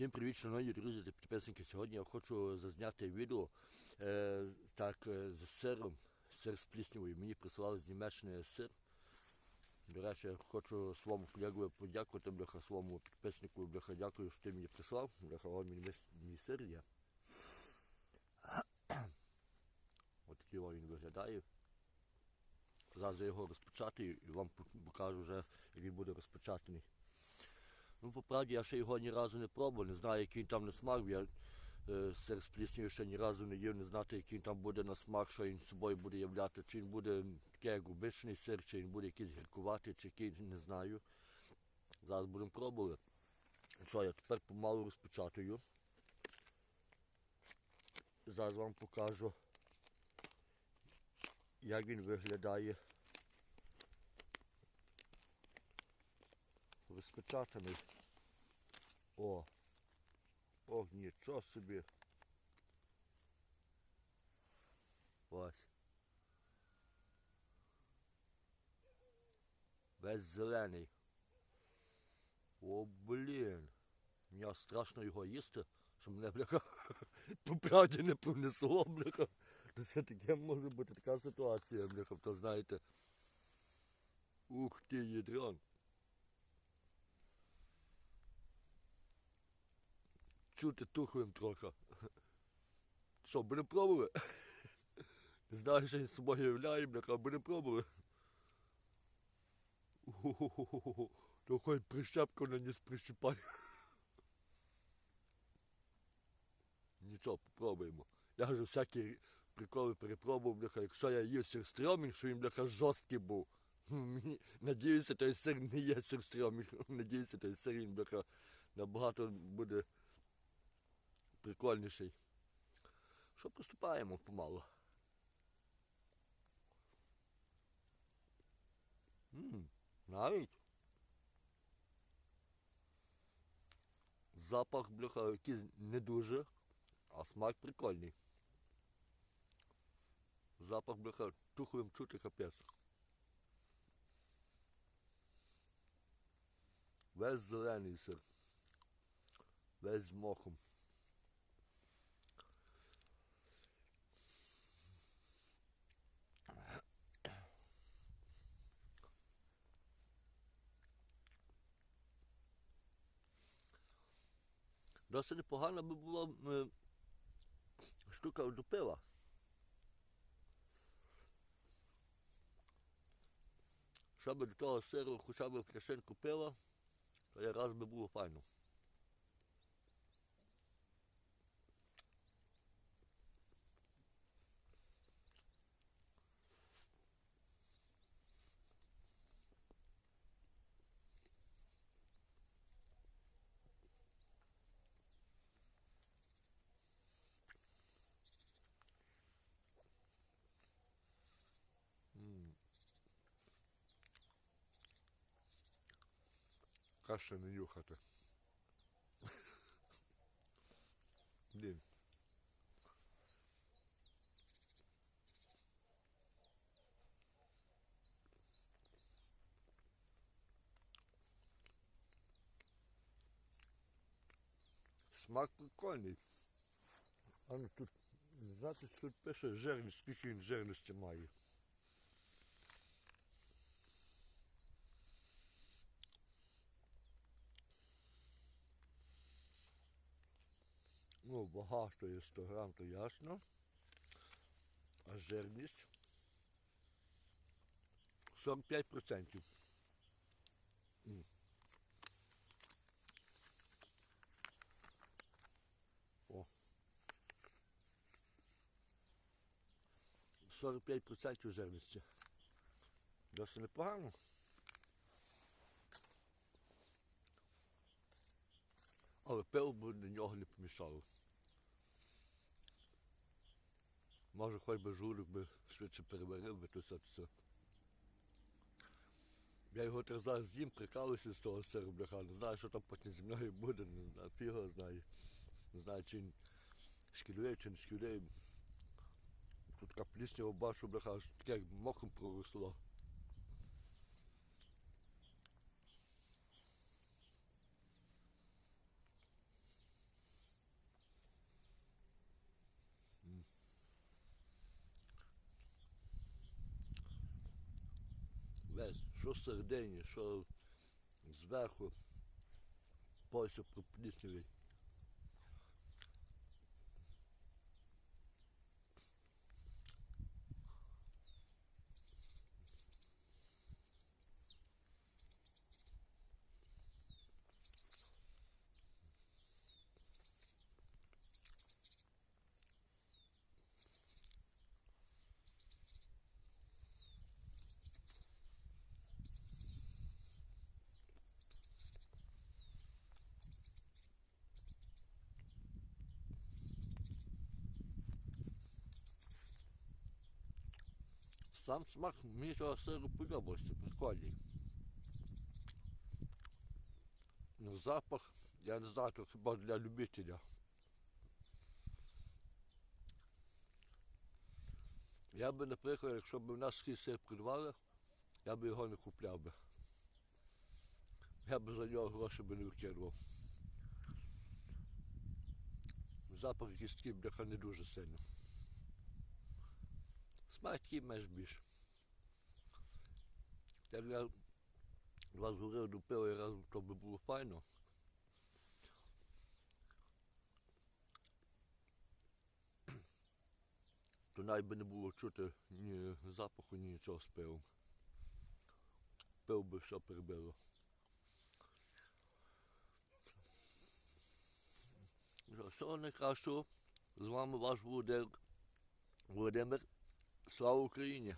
Всім привіт, шановні друзі та підписники. Сьогодні я хочу зазняти відео е, так, е, з сиром, сир з пліснявою. Мені присилали з Німеччини сир. До речі, хочу своєму колегові подякувати, бляха, своєму підписнику, бляха, дякую, що ти мені прислав. Бляха, вон мій, мій сир є. Ось він виглядає. Зараз його розпечатаю і вам покажу вже, як він буде розпечатаний. Ну, по правді, я ще його ні разу не пробував, не знаю, який він там на смак. Я е, з пліснявою ще ні разу не їв, не знати, який він там буде на смак, що він собою буде являти. Чи він буде такий, як обичний сир, чи він буде якийсь гіркуватий, чи який, не знаю. Зараз будемо пробувати. Що, я тепер помалу розпечатую. Зараз вам покажу, як він виглядає. Розпечатаний. О. Ох, нічого собі. Ось. Весь зелений. О, блін. Мені страшно його їсти, що мене, бляха, по правді не принесло, бляха. То Це таке може бути така ситуація, бляха, то знаєте. Ух ти, ядрон. Чути тухлим трохи. Що, будемо пробувати? Не знаю, що з собою являє, бляха, будемо пробувати. О-хо-хо-хо-хо. То хоч прищепку на ніс прищипай. Нічого, попробуємо. Я вже всякі приколи перепробував, бляха, якщо я їв сирстрьомінг, що він, бляха, жорсткий був. Надіюся, той сир не є сирстрьомінг. Надіюся, той сир він, бляха, набагато буде прикольніший. Що поступаємо помалу. М, навіть. Запах, бляха, якийсь не дуже, а смак прикольний. Запах, бляха, тухлим чути капець. Весь зелений сир. Весь з мохом. Досить непогана би була е, штука до пива. Щоб до того сиру хоча б пляшинку пива, то якраз би було файно. Краще не нюхати. Блін. Смак прикольний. А ну тут, знаєте, тут пише жирність, скільки він жирності має. Ну, багато є 100 грам, то ясно. А жирність 45%. М. О. 45% жирності. Досить непогано. Але пиво б нього не помішало. Може хоч би жулик би швидше переварив би то все. Я його так зараз з'їм, прикалуюся з того сиру, бляха, не знаю, що там потім зі мною буде, не знаю, фіг знає. Не знаю, чи він шкілює, чи не шкілює. Тут така пліснява бачу, бляха, таке мохом проросло. Що всередині, що зверху. Поясу пропліснявий. Сам смак мені цього сиру подобався, прикольний. Ну, запах, я не знаю, то хіба для любителя. Я би, наприклад, якщо б в нас сир придбали, я би його не купляв би. Я би за нього гроші би не викидував. Запах якийсь такий, бляха, не дуже сильно. Такий меж більш. Як я вас говорив до пива разом, то би було файно. То навіть би не було чути ні запаху, ні нічого з пивом. Пиво би все перебило. Що, Всього найкращого. З вами ваш. Володимир. Слава Україні!